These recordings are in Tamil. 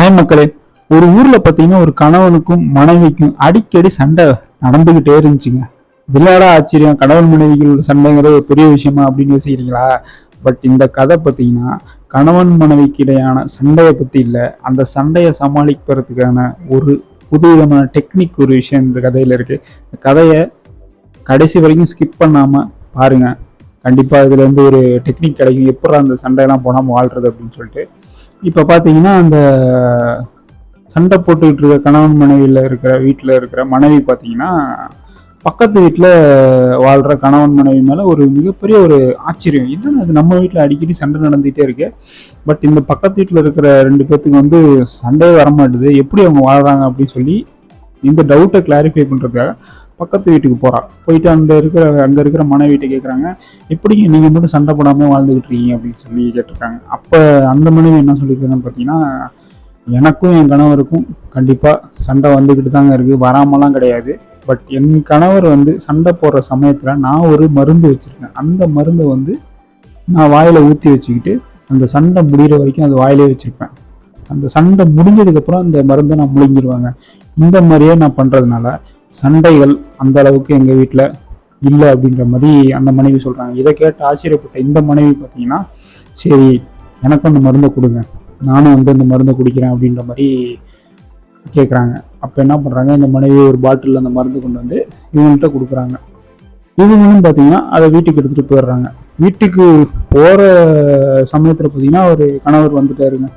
ஹாய் மக்களே ஒரு ஊர்ல பார்த்தீங்கன்னா ஒரு கணவனுக்கும் மனைவிக்கும் அடிக்கடி சண்டை நடந்துகிட்டே இருந்துச்சுங்க. இதுலடா ஆச்சரியம்? கணவன் மனைவிகளோட சண்டைங்கிறது ஒரு பெரிய விஷயமா அப்படின்னு யோசிக்கிறீங்களா? பட் இந்த கதை பார்த்தீங்கன்னா கணவன் மனைவிக்கு இடையான சண்டையை பற்றி இல்லை. அந்த சண்டையை சமாளிக்கிறதுக்கான ஒரு புதுவிதமான டெக்னிக் ஒரு விஷயம் இந்த கதையில் இருக்குது இந்த கதையை கடைசி வரைக்கும் ஸ்கிப் பண்ணாமல் பாருங்க. கண்டிப்பாக இதுலேருந்து ஒரு டெக்னிக் கிடைக்கும். எப்படி அந்த சண்டையெல்லாம் போனால் வாழ்கிறது அப்படின்னு சொல்லிட்டு. இப்போ பார்த்தீங்கன்னா அந்த சண்டை போட்டுக்கிட்டு இருக்க கணவன் மனைவியில் இருக்கிற வீட்டில் இருக்கிற மனைவி பார்த்தீங்கன்னா பக்கத்து வீட்டில் வாழ்கிற கணவன் மனைவி மேலே ஒரு மிகப்பெரிய ஒரு ஆச்சரியம். இதுதான் அது நம்ம வீட்டில் அடிக்கடி சண்டை நடந்துகிட்டே இருக்கு. பட் இந்த பக்கத்து வீட்டில் இருக்கிற ரெண்டு பேர்த்துக்கு வந்து சண்டையே வரமாட்டுது. எப்படி அவங்க வாழ்கிறாங்க அப்படின்னு சொல்லி இந்த டவுட்டை கிளாரிஃபை பண்ணுறதுக்காக பக்கத்து வீட்டுக்கு போகிறாள் போயிட்டு அந்த இருக்கிற அங்கே இருக்கிற மனைவிட்ட கேட்குறாங்க எப்படி நீங்கள் மட்டும் சண்டை போடாமல் வாழ்ந்துக்கிட்டு இருக்கீங்க? அப்படின்னு சொல்லி கேட்டிருக்காங்க. அப்போ அந்த மனைவி என்ன சொல்லியிருக்காங்கன்னு பார்த்தீங்கன்னா எனக்கும் என் கணவருக்கும் கண்டிப்பாக சண்டை வந்துக்கிட்டு தாங்க இருக்குது வராமலாம் கிடையாது. பட் என் கணவர் வந்து சண்டை போடுற சமயத்தில் நான் ஒரு மருந்து வச்சுருக்கேன். அந்த மருந்தை வந்து நான் வாயில் ஊற்றி வச்சுக்கிட்டு அந்த சண்டை முடிகிற வரைக்கும் அது வாயிலே வச்சுருப்பேன். அந்த சண்டை முடிஞ்சதுக்கப்புறம் அந்த மருந்தை நான் முழுங்கிடுவாங்க இந்த மாதிரியே நான் பண்ணுறதுனால சண்டைகள் அந்த அளவுக்கு எங்கள் வீட்டில் இல்லை அப்படின்ற மாதிரி அந்த மனைவி சொல்கிறாங்க இதை கேட்டு ஆச்சரியப்பட்ட இந்த மனைவி பார்த்தீங்கன்னா சரி எனக்கும் அந்த மருந்தை கொடுங்க. நானும் வந்து அந்த மருந்தை குடிக்கிறேன் அப்படின்ற மாதிரி கேட்குறாங்க அப்போ என்ன பண்ணுறாங்க இந்த மனைவி ஒரு பாட்டிலில் அந்த மருந்து கொண்டு வந்து இவங்கள்ட்ட கொடுக்குறாங்க. இவங்களும் பார்த்தீங்கன்னா அதை வீட்டுக்கு எடுத்துகிட்டு போயிடுறாங்க. வீட்டுக்கு போகிற சமயத்தில் பார்த்தீங்கன்னா ஒரு கணவர் வந்துட்டாருங்க.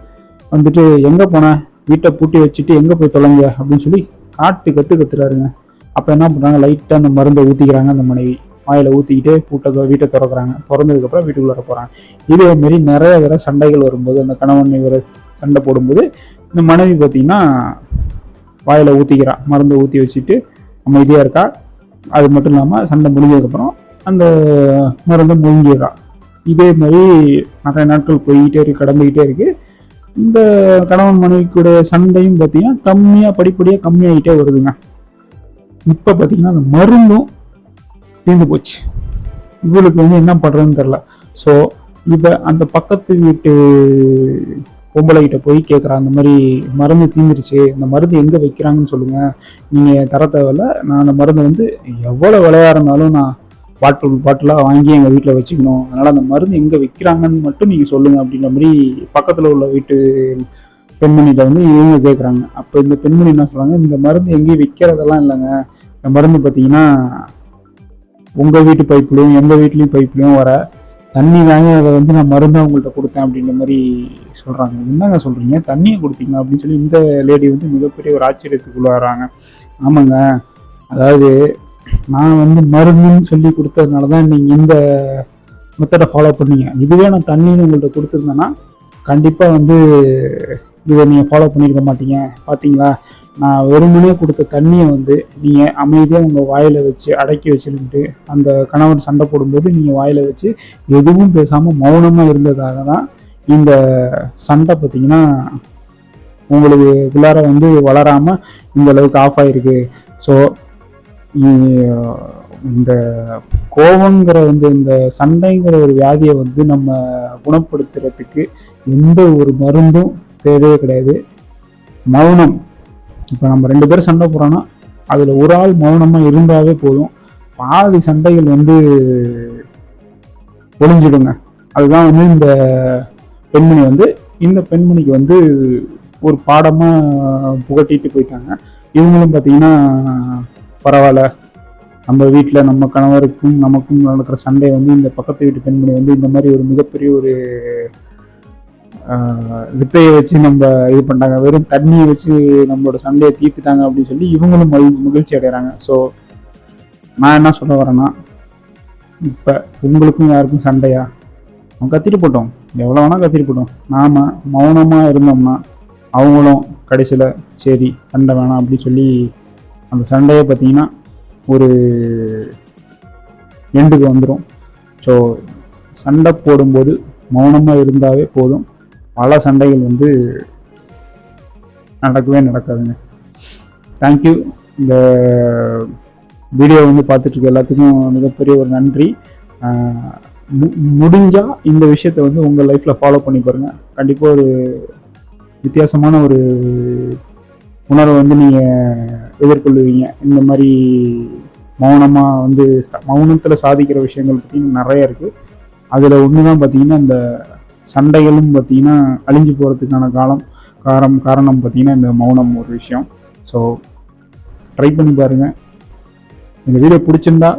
வந்துட்டு எங்கே போனேன் வீட்டை பூட்டி வச்சுட்டு எங்கே போய் தொலைங்க? அப்படின்னு சொல்லி காட்டு கற்று கத்துறாருங்க. அப்போ என்ன பண்ணுறாங்க லைட்டாக அந்த மருந்தை ஊற்றிக்கிறாங்க அந்த மனைவி வாயில் ஊற்றிக்கிட்டே பூட்டை வீட்டை திறக்கிறாங்க. திறந்ததுக்கப்புறம் வீட்டுக்குள்ளே போகிறாங்க இதே மாரி நிறைய தடவை சண்டைகள் வரும்போது அந்த கணவன் இவர் சண்டை போடும்போது இந்த மனைவி பார்த்திங்கன்னா வாயில் ஊற்றிக்கிறான் மருந்தை ஊற்றி வச்சுட்டு அமைதியாக இருக்கா? அது மட்டும் இல்லாமல் சண்டை முடிஞ்சதுக்கப்புறம் அந்த மருந்தை முழுங்கிடுறான் இதே மாதிரி நிறைய நாட்கள் போய்கிட்டே இருக்கு கடந்துக்கிட்டே இருக்குது இந்த கணவன் மனைவிக்கூட சண்டையும் பார்த்தீங்கன்னா கம்மியாக படிப்படியாக கம்மியாகிட்டே வருதுங்க. இப்போ பார்த்தீங்கன்னா அந்த மருந்தும் தீர்ந்து போச்சு. இவளுக்கு வந்து என்ன பண்ணுறதுன்னு தெரில ஸோ இவ அந்த பக்கத்து வீட்டு பொம்பளைகிட்ட போய் கேட்குறா அந்த மாதிரி மருந்து தீந்துருச்சு இந்த மருந்து எங்கே வைக்கிறாங்கன்னு சொல்லுங்கள் நீங்கள் தர தேவையில்ல. நான் அந்த மருந்தை வந்து எவ்வளோ விலையா இருந்தாலும் நான் பாட்டில் பாட்டிலாக வாங்கி எங்கள் வீட்டில் வச்சுக்கணும். அதனால் அந்த மருந்து எங்கே விற்கிறாங்கன்னு மட்டும் நீங்கள் சொல்லுங்கள் அப்படின்ற மாதிரி பக்கத்தில் உள்ள வீட்டு பெண்மணிகிட்ட வந்து இவங்க கேட்குறாங்க அப்போ இந்த பெண்மணி என்ன சொல்கிறாங்க இந்த மருந்து எங்கேயும் விற்கிறதெல்லாம் இல்லைங்க. இந்த மருந்து பார்த்தீங்கன்னா உங்கள் வீட்டு பைப்லையும் எங்கள் வீட்லேயும் பைப்லையும் வர தண்ணி தாங்க அதை வந்து நான் மருந்து அவங்கள்ட்ட கொடுத்தேன் அப்படின்ற மாதிரி சொல்கிறாங்க என்னங்க சொல்கிறீங்க தண்ணியை கொடுத்தீங்க அப்படின்னு சொல்லி இந்த லேடி வந்து மிகப்பெரிய ஒரு ஆச்சரியத்துக்குள்ளாராங்க. ஆமாங்க. அதாவது நான் வந்து மருந்துன்னு சொல்லி கொடுத்ததுனால தான் நீங்கள் இந்த மெத்தடை ஃபாலோ பண்ணீங்க. இதுவே நான் தண்ணின்னு உங்கள்கிட்ட கொடுத்துருந்தேன்னா கண்டிப்பாக வந்து இதை நீங்கள் ஃபாலோ பண்ணியிருக்க மாட்டீங்க. பார்த்தீங்களா நான் வெறுமனே கொடுத்த தண்ணியை வந்து நீங்கள் அமைதியாக உங்கள் வாயில் வச்சு அடக்கி வச்சுருந்துட்டு அந்த கணவன் சண்டை போடும்போது நீங்கள் வாயில் வச்சு எதுவும் பேசாமல் மௌனமாக இருந்ததாக தான் இந்த சண்டை பார்த்தீங்கன்னா உங்களுக்கு உள்ளார வந்து வளராமல் இந்த அளவுக்கு ஆஃப் ஆகிருக்கு ஸோ இந்த கோபங்கிற வந்து இந்த சண்டைங்கிற ஒரு வியாதியை வந்து நம்ம குணப்படுத்துறதுக்கு எந்த ஒரு மருந்தும் தேவையே கிடையாது. மௌனம். இப்போ நம்ம ரெண்டு பேரும் சண்டை போகிறோன்னா அதில் ஒரு ஆள் மௌனமாக இருந்தாவே போதும். பாதி சண்டைகள் வந்து ஒளிஞ்சிடுங்க. அதுதான் வந்து இந்த பெண்மணி வந்து இந்த பெண்மணிக்கு வந்து ஒரு பாடமாக புகட்டிட்டு போயிட்டாங்க. இவங்களும் பார்த்தீங்கன்னா பரவாயில்ல. நம்ம வீட்டில் நம்ம கணவருக்கும் நமக்கும் நடக்கிற சண்டையை வந்து இந்த பக்கத்து வீட்டு பெண்மணி வந்து இந்த மாதிரி ஒரு மிகப்பெரிய ஒரு வித்தையை வச்சு நம்ம இது பண்ணிட்டாங்க. வெறும் தண்ணியை வச்சு நம்மளோட சண்டையை தீர்த்துட்டாங்க அப்படின்னு சொல்லி இவங்களும் மகிழ்ச்சி மகிழ்ச்சி அடைகிறாங்க. ஸோ நான் என்ன சொல்ல வரேன்னா இப்போ உங்களுக்கும் யாருக்கும் சண்டையா? அவன் கத்திட்டு போட்டோம். எவ்வளோ வேணால் கத்திட்டு போட்டோம். நாம் மௌனமாக இருந்தோம்னா அவங்களும் கடைசியில் சரி சண்டை வேணாம் அப்படின்னு சொல்லி அந்த சண்டையை பார்த்தீங்கன்னா ஒரு எண்டுக்கு வந்துடும் ஸோ சண்டை போடும்போது மௌனமாக இருந்தாவே போதும். பல சண்டைகள் வந்து நடக்கவே நடக்காதுங்க. தேங்க்யூ இந்த வீடியோ வந்து பார்த்துட்ருக்க எல்லாத்துக்கும் மிகப்பெரிய ஒரு நன்றி. மு- முடிஞ்சால் இந்த விஷயத்த வந்து உங்கள் லைஃப்பில் ஃபாலோ பண்ணி பாருங்கள் கண்டிப்பாக ஒரு வித்தியாசமான ஒரு உணர்வை வந்து நீங்கள் எதிர்கொள்ளுவீங்க. இந்த மாதிரி மௌனமாக வந்து மௌனத்தில் சாதிக்கிற விஷயங்கள் பற்றி நிறைய இருக்குது அதில் ஒன்று தான் பார்த்தீங்கன்னா இந்த சண்டைகளும் பார்த்தீங்கன்னா அழிஞ்சு போகிறதுக்கான காலம் காரம் காரணம் பார்த்தீங்கன்னா இந்த மௌனம் ஒரு விஷயம். ஸோ ட்ரை பண்ணி பாருங்கள் இந்த வீடியோ பிடிச்சிருந்தா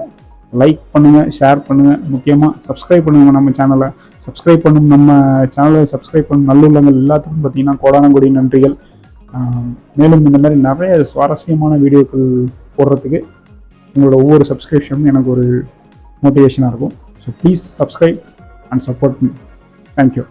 லைக் பண்ணுங்கள் ஷேர் பண்ணுங்கள் முக்கியமாக சப்ஸ்கிரைப் பண்ணுங்கள் நம்ம சேனலை சப்ஸ்கிரைப் பண்ணும் நம்ம சேனலை சப்ஸ்கிரைப் பண்ணும் நல்லுள்ளங்கள் எல்லாத்துக்கும் பார்த்தீங்கன்னா கோடானங்குடி நன்றிகள். மேலும் இந்த மாதிரி நிறைய சுவாரஸ்யமான வீடியோக்கள் போடுறதுக்கு உங்களோட ஒவ்வொரு சப்ஸ்கிரிப்ஷனும் எனக்கு ஒரு மோட்டிவேஷனாக இருக்கும். So please subscribe and support me thank you